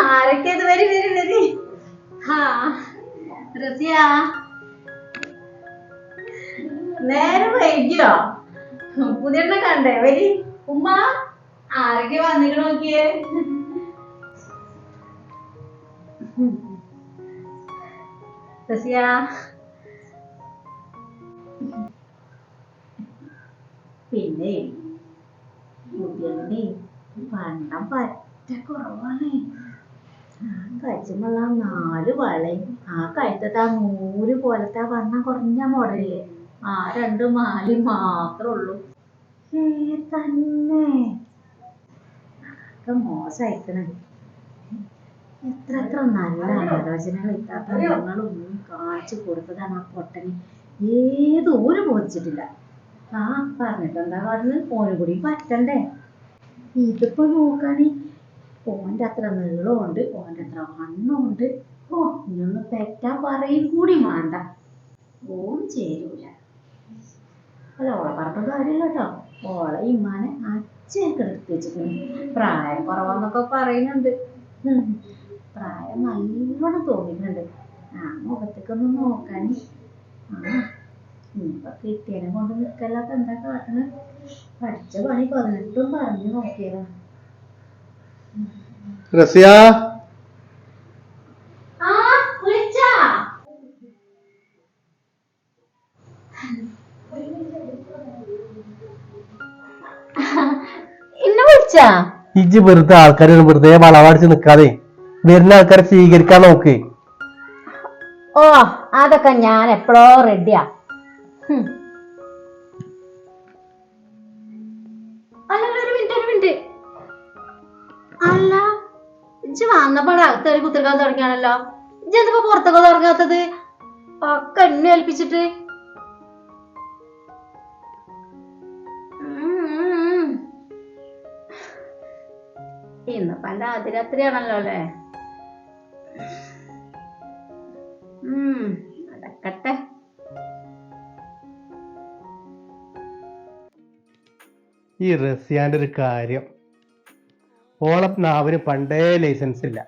ആരൊക്കെ ഇത് വരി വരി വരി റസിയ. നേരെ വൈകിയോ? പുതിയ കണ്ടേ വരി. ഉമ്മ ആരൊക്കെ വന്നിട്ട് നോക്കിയേ? റസിയ. പിന്നെ മുടിയണ്ണേ വണ്ണം പറ്റ ആ നാല് വളയും ആ കഴുത്തത്തെ ആ നൂൽ പോലത്തെ ആ വണ്ണം കുറഞ്ഞ മോഡലില്ലേ ആ രണ്ട് മാലി മാത്രേ ഉള്ളൂ. ഏ തന്നെ. ഒക്കെ മോശമായിക്കണേ എത്ര എത്ര നല്ല ആലോചനകൾ ഇല്ലാത്ത നിങ്ങളൊന്നും കാണിച്ചു കൊടുത്തതാണ് ആ പൊട്ടന്. ഏത് ഒരു ബോധിച്ചിട്ടില്ല ആ പറഞ്ഞിട്ട് എന്താ കാട്ടുന്നത് ഓനും കൂടി പറ്റണ്ടേ? ഇതിപ്പോ നോക്കാണി ഓന്റെ അത്ര നീളമുണ്ട് ഓന്റെ അത്ര വണ്ണമുണ്ട് ഓ ഇനിയൊന്ന് പെറ്റാൻ പറയും കൂടി വേണ്ട ഓൻ ചേരൂല. അല്ല ഓളെ പറഞ്ഞ കാര്യമില്ല കേട്ടോ ഓളെ ഇമ്മാനെ അച്ഛനൊക്കെ എടുത്ത് വെച്ചിട്ടുണ്ട്. പ്രായം കുറവാന്നൊക്കെ പറയുന്നുണ്ട്. പ്രായം നല്ലോണം തോന്നിയിട്ടുണ്ട്. ആ മുഖത്തേക്കൊന്ന് നോക്കാൻ ആ ഇപ്പൊ കിട്ടിയതിനെ കൊണ്ട് നിൽക്കല്ലാത്ത എന്താ കാട്ടണ? പഠിച്ച പണി പതിനെട്ടും പറഞ്ഞു നോക്കിയതാ. റസിയ? ആ വിളിച്ചാ? ഇന്നെ വിളിച്ചാ? ഇജ്ജ് വെറുതെ ആൾക്കാരെ വെറുതെ വളവടിച്ച് നിക്കാതെ വരുന്ന ആൾക്കാരെ സ്വീകരിക്കാൻ നോക്ക്. ഓ അതൊക്കെ ഞാൻ എപ്പോഴോ റെഡിയാ ഇജ്ജ് വന്നപ്പോഴാ അകത്തേറി കുത്തിരിക്കാൻ തുടങ്ങിയാണല്ലോ. ഇജ്ജ് എന്തിപ്പോ പുറത്തൊക്കെ തുടങ്ങാത്തത് ഒക്കെ എന്നെ ഏൽപ്പിച്ചിട്ട്. ഇന്നിപ്പോ എന്റെ അതിരാത്രിയാണല്ലോ അല്ലേ? ഉം, നടക്കട്ടെ. ഈ റസിയാന്റെ ഒരു കാര്യം. ഓളെ നാവിന് പണ്ടേ ലൈസൻസ് ഇല്ല.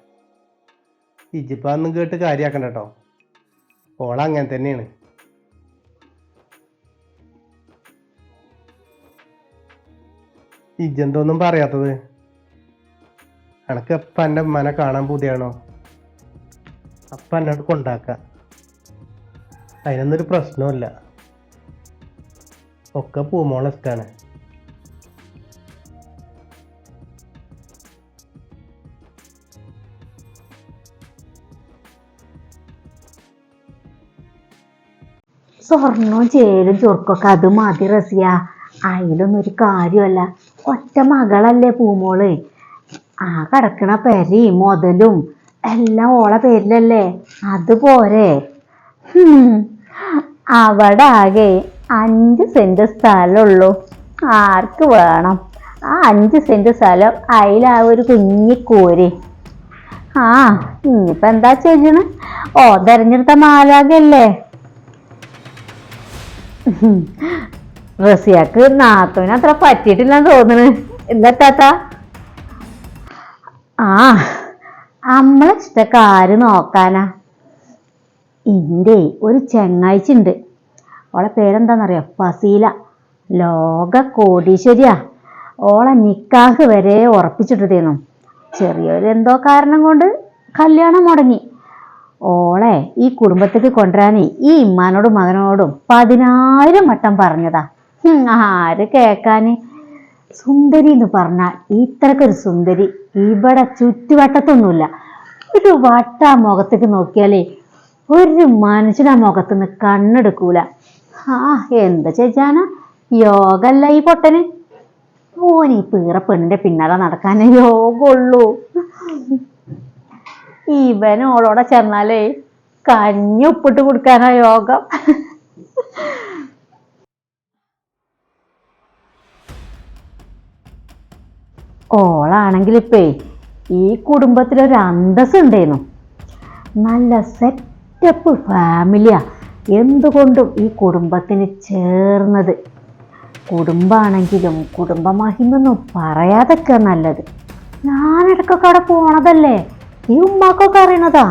ഇജിപ്പാന്നും കേട്ട് കാര്യാക്കണ്ട കേട്ടോ ഓള അങ്ങനെ തന്നെയാണ്. ഇജെന്തോന്നും പറയാത്തത്? അനക്ക് അപ്പ എന്റെ ഉമ്മനെ കാണാൻ പൂതിയാണോ? അപ്പ എന്നോട് കൊണ്ടാക്ക. അതിനൊന്നൊരു പ്രശ്നമില്ല ഒക്കെ പൂമോളെ ഇഷ്ടാണ്. സ്വർണവും ചേരും ചുർക്കൊക്കെ. അത് മതി റസിയ. അതിലൊന്നും ഒരു കാര്യമല്ല ഒറ്റ മകളല്ലേ പൂമോൾ. ആ കിടക്കണ പെരയും മുതലും എല്ലാം ഓളെ പേരിലല്ലേ? അത് പോരെ. അവിടെ ആകെ അഞ്ച് സെന്റ് സ്ഥലമുള്ളൂ. ആർക്ക് വേണം? ആ അഞ്ച് സെന്റ് സ്ഥലം അതിലാ ഒരു കുഞ്ഞി കോരി. ആ ഇനിയിപ്പോ എന്താ ചെയ്യണേ? ഓ തെരഞ്ഞെടുത്ത മാലാകല്ലേ റസിയാക്ക് നാത്തോന് അത്ര പറ്റിയിട്ടില്ലെന്ന് തോന്നുന്നു എന്താ താത്ത? ആ നമ്മളെ ഇഷ്ടൊക്കെ ആര് നോക്കാനാ. എന്റെ ഒരു ചെങ്ങാഴ്ചയുണ്ട് ഓളെ പേരെന്താന്നറിയോ? ഫസീല. ലോക കോടീശ്വരിയാ. ഓളെ നിക്കാഹ് വരെ ഉറപ്പിച്ചിട്ടിരുന്നു ചെറിയൊരു എന്തോ കാരണം കൊണ്ട് കല്യാണം മുടങ്ങി. ഓളെ ഈ കുടുംബത്തേക്ക് കൊണ്ടുവരാനേ ഈ ഇമ്മാനോടും മകനോടും പതിനായിരം വട്ടം പറഞ്ഞതാ. ആര് കേക്കാന്? സുന്ദരി എന്ന് പറഞ്ഞാൽ ഇത്രക്കൊരു സുന്ദരി. ഇവിടെ ചുറ്റുവട്ടത്തൊന്നുമില്ല. ഒരു വട്ട ആ മുഖത്തേക്ക് നോക്കിയാലേ ഒരു മനുഷ്യൻ ആ മുഖത്തുനിന്ന് കണ്ണെടുക്കൂല. ആ എന്താ ചേച്ചാന യോഗല്ല ഈ പൊട്ടന്. ഓൻ ഈ പീറ പെണ്ണിന്റെ പിന്നാലെ നടക്കാനേ യോഗമുള്ളൂ ഇവൻ ഓളോടെ ചെന്നാലേ കഞ്ഞി ഉപ്പിട്ട് കൊടുക്കാനാ യോഗം. ഓളാണെങ്കിൽ ഇപ്പേ ഈ കുടുംബത്തിലൊരു അന്തസ് ഉണ്ടായിരുന്നു നല്ല സെറ്റപ്പ് ഫാമിലിയാ. എന്തുകൊണ്ടും ഈ കുടുംബത്തിന് ചേർന്നത്. കുടുംബാണെങ്കിലും കുടുംബമഹിമൊന്നും പറയാതൊക്കെ നല്ലത്. ഞാനിടക്കൊക്കെ അവിടെ പോണതല്ലേ? ഈ ഉമ്മാക്കൊക്കെ അറിയണതാ.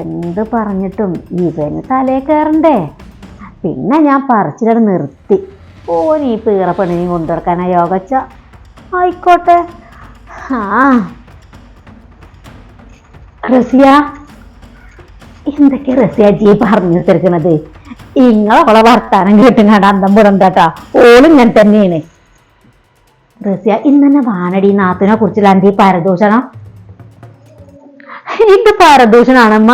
എന്ത് പറഞ്ഞിട്ടും ഇവന് തലേ കയറണ്ടേ പിന്നെ ഞാൻ പറിച്ചിട്ട് നിർത്തി. ഓൻ ഈ പീറ പെണ്ണിനെയും കൊണ്ടുനടക്കാനാ യോഗച്ച. ആയിക്കോട്ടെ. ആ. റസിയ എന്തൊക്കെ റസിയ ജി പറഞ്ഞു തീർക്കണത് ഇങ്ങളവളെ വർത്താനം കേട്ടുങ്ങാണ്ട് അന്തം പുറന്താട്ടാ ഓളും ഞാൻ തന്നെയാണ്. റസിയ ഇന്നെ വാനടി നാത്തിനെ കുറിച്ചുള്ള എന്റെ ഈ പരദൂഷണം ഇത് പരദൂഷനാണമ്മ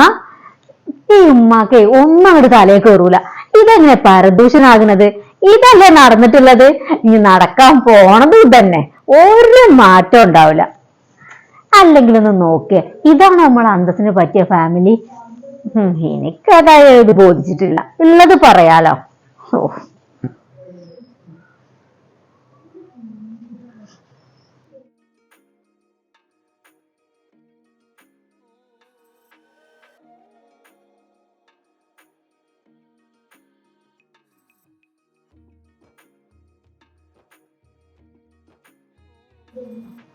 ഈ ഉമ്മാക്കെ ഒന്നും അങ്ങോട്ട് തലേ കയറൂല ഇതെങ്ങനെ പരദൂഷനാകുന്നത് ഇതല്ലേ നടന്നിട്ടുള്ളത്? ഇനി നടക്കാൻ പോണത് ഇതന്നെ. ഒരു മാറ്റം ഉണ്ടാവില്ല. അല്ലെങ്കിൽ ഒന്ന് ഇതാണ് നമ്മൾ അന്തസ്സിന് പറ്റിയ ഫാമിലി എനിക്കതായത് ബോധിച്ചിട്ടില്ല. ഉള്ളത് പറയാലോ. ഓ. Yeah.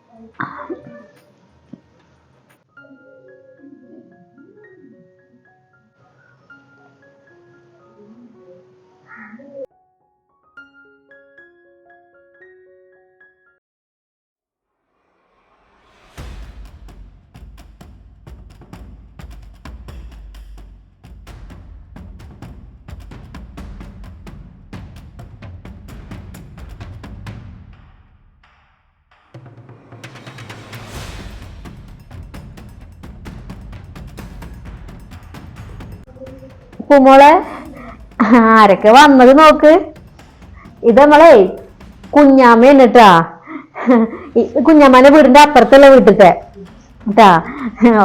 കുമോളെ ആരൊക്കെ വന്നത് നോക്ക്. ഇത് നമ്മളെ കുഞ്ഞാമ്മ എന്നിട്ടാ കുഞ്ഞാമ്മേന്റെ വീടിന്റെ അപ്പുറത്തുള്ള വീട്ടിലത്തെ. കേട്ടാ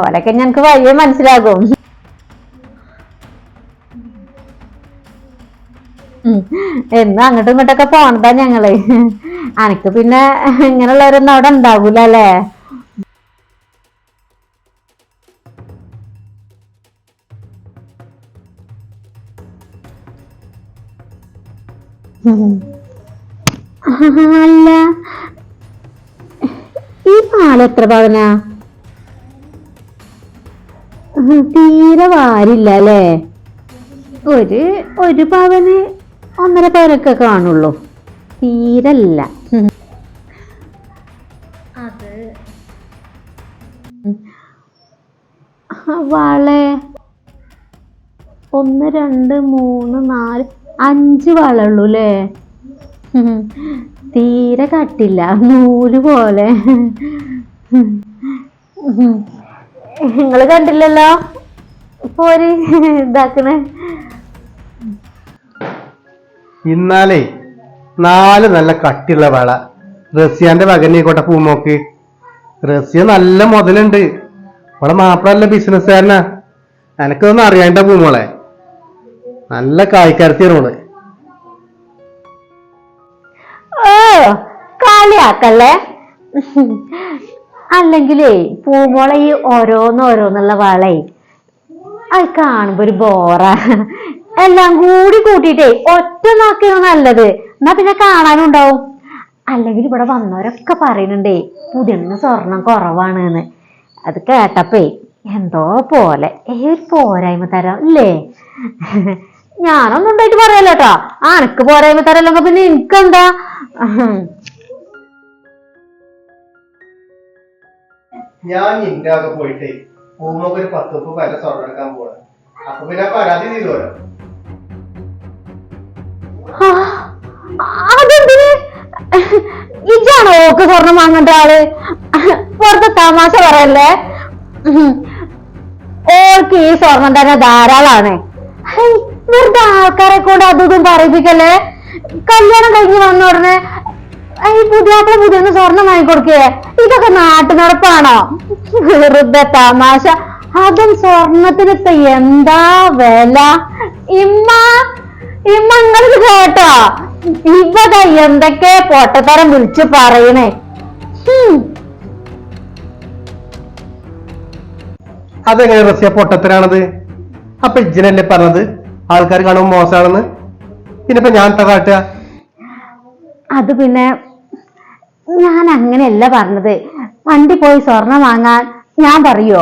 ഓലൊക്കെ ഞങ്ങക്ക് വലിയ മനസ്സിലാകും. എന്നും അങ്ങോട്ടും ഇങ്ങോട്ടൊക്കെ പോണതാ ഞങ്ങൾ. അനക്ക് പിന്നെ ഇങ്ങനെയുള്ളവരൊന്നും അവിടെ ഉണ്ടാവൂല അല്ലേ? അല്ല. ഈ പാല എത്ര പവനാ? തീരെ വാരില്ല അല്ലേ? ഒരു ഒരു പവന് ഒന്നര പവനൊക്കെ കാണുള്ളൂ. തീരല്ല. അത്. വളെ. ഒന്ന് രണ്ട് മൂന്ന് നാല് അഞ്ച് വളള്ളൂ അല്ലേ തീരെ കട്ടില്ല. നൂൽ പോലെ. നിങ്ങൾ കണ്ടില്ലല്ലോ? പോരി ഇതാക്കണേ. ഇന്നാലേ നാല് നല്ല കട്ടിയുള്ള വള. റസിയാന്റെ മകനെക്കോട്ടെ പൂമോക്ക് റസിയ നല്ല മുതലുണ്ട്. ഇവിടെ മാപ്പിളല്ല ബിസിനസ്സുകാരനാ എനക്കൊന്നും അറിയാണ്ട പൂമോളെ നല്ല കായ്ക്കരത്തിയാണ് ഓ കളിയാക്കല്ലേ? അല്ലെങ്കിലേ പൂമോളെ ഈ ഓരോന്നോരോന്നുള്ള വളേ അത് കാണുമ്പോ ഒരു ബോറ. എല്ലാം കൂടി കൂട്ടിയിട്ടേ ഒറ്റ നോക്കിയാണ് നല്ലത്. എന്നാ പിന്നെ കാണാനും ഉണ്ടാവും അല്ലെങ്കിൽ ഇവിടെ വന്നവരൊക്കെ പറയുന്നുണ്ടേ പുതിയ സ്വർണം കുറവാണ് എന്ന് അത് കേട്ടപ്പേ എന്തോ പോലെ ഏ പോരായ്മ തരാം ഇല്ലേ ഞാനൊന്നും ഉണ്ടായിട്ട് പറയല്ല കേട്ടോ അനക്ക് പോരായ്മ തരല്ലെങ്കിൽ പിന്നെ എനിക്കെന്താ? ഞാൻ നിന്റെ ഒക്കെ പോയിട്ട് പൂമോക്ക് ഒരു പത്ത് ഉപ്പ് പല സ്വർണം എടുക്കാൻ പോവാണ്. അപ്പൊ പിന്നെ പരാതി ചെയ്തോലോ ആ, ഇജാണോ ഓക്ക് സ്വർണം വാങ്ങേണ്ട ആൾ? പുറത്ത് തമാശ പറയല്ലേ? ഓർക്ക് ഈ സ്വർണം തന്നെ ധാരാളാണ്. ഹൈ, വെറുതെ ആൾക്കാരെ കൊണ്ട് അതും പറയിപ്പിക്കല്ലേ? കല്യാണം കഴിഞ്ഞ് വന്ന ഉടനെ ഈ പുതിയാപ്പിള പുതിയ സ്വർണം വാങ്ങിക്കൊടുക്കേ. ഇതൊക്കെ നാട്ടു നടപ്പാണോ? വെറുതെ തമാശ. അതും സ്വർണത്തിന് ഇപ്പൊ എന്താ വില? ഇമ്മ ഇമ്മ നിങ്ങളിത് കേട്ടോ. ഇവിടെ എന്തൊക്കെ പൊട്ടത്തരം വിളിച്ച് പറയണേ. അതെങ്ങനെ റസിയ പൊട്ടത്തരാണത്? അപ്പൊ ഇജ്ജനല്ലേ പറഞ്ഞത്? ആൾക്കാർ കാണുമ്പോൾ മോശമാണെന്ന്? പിന്നെ ഇപ്പൊ ഞാൻ എന്താ കാട്ടുക? അത് പിന്നെ ഞാൻ അങ്ങനെയല്ല പറഞ്ഞത്. വണ്ടി പോയി സ്വർണം വാങ്ങാൻ ഞാൻ പറയോ?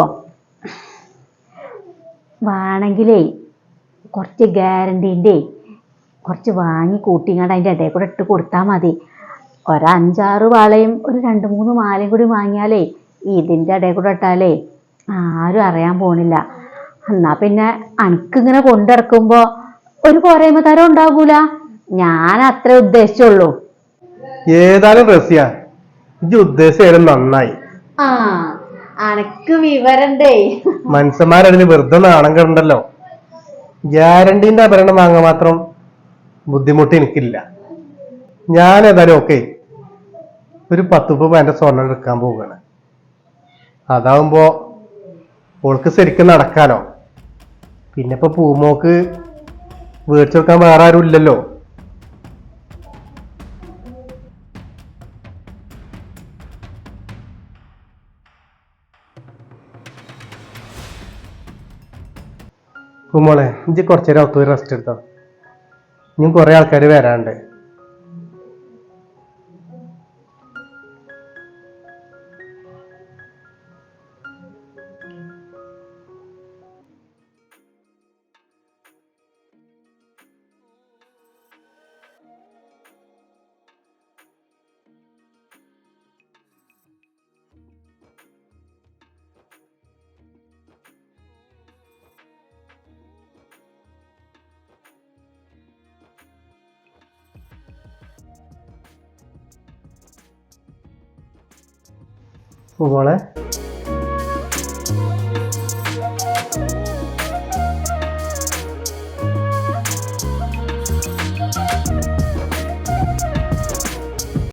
വേണമെങ്കിലേ കുറച്ച് ഗ്യാരണ്ടീന്റെ കുറച്ച് വാങ്ങി കൂട്ടിങ്ങാണ്ട് അതിന്റെ ഇടയിൽ കൂടെ ഇട്ട് കൊടുത്താൽ മതി. ഒരഞ്ചാറ് വാളയും ഒരു രണ്ട് മൂന്ന് മാലയും കൂടി വാങ്ങിയാലേ ഇതിന്റെ ഇടയിൽ കൂടെ ഇട്ടാലേ ആരും അറിയാൻ പോണില്ല. എന്നാ പിന്നെ അനക്കിങ്ങനെ കൊണ്ടിറക്കുമ്പോ ഒരു പോരായ്മ തരം ഉണ്ടാകൂല ഞാൻ അത്ര ഉദ്ദേശിച്ചുള്ളൂ. ഏതായാലും റസിയ. ഇജ്ജ് ഉദ്ദേശം നന്നായി. ആ അനക്ക് വിവരണ്ടേ? മനുഷ്യന്മാരതിന് വെറുതെ നാണം കണ്ടല്ലോ ഗ്യാരണ്ടീന്റെ ആഭരണം വാങ്ങാൻ മാത്രം ബുദ്ധിമുട്ട് എനിക്കില്ല. ഞാൻ ഏതായാലും ഓക്കെ. ഒരു പത്തുപ്പ് എന്റെ സ്വർണം എടുക്കാൻ പോവുകയാണ്. അതാവുമ്പോ ഓൾക്ക് ശരിക്കും നടക്കാലോ? പിന്നെ ഇപ്പൊ പൂമോക്ക് വേടിച്ചു കൊടുക്കാൻ വേറെ ആരും ഇല്ലല്ലോ. പൂമോളെ ഇഞ്ചി കുറച്ചു നേരം റെസ്റ്റ് എടുത്തോ. ഇനിയും കുറെ ആൾക്കാർ വരാണ്ട് പൂമോളെ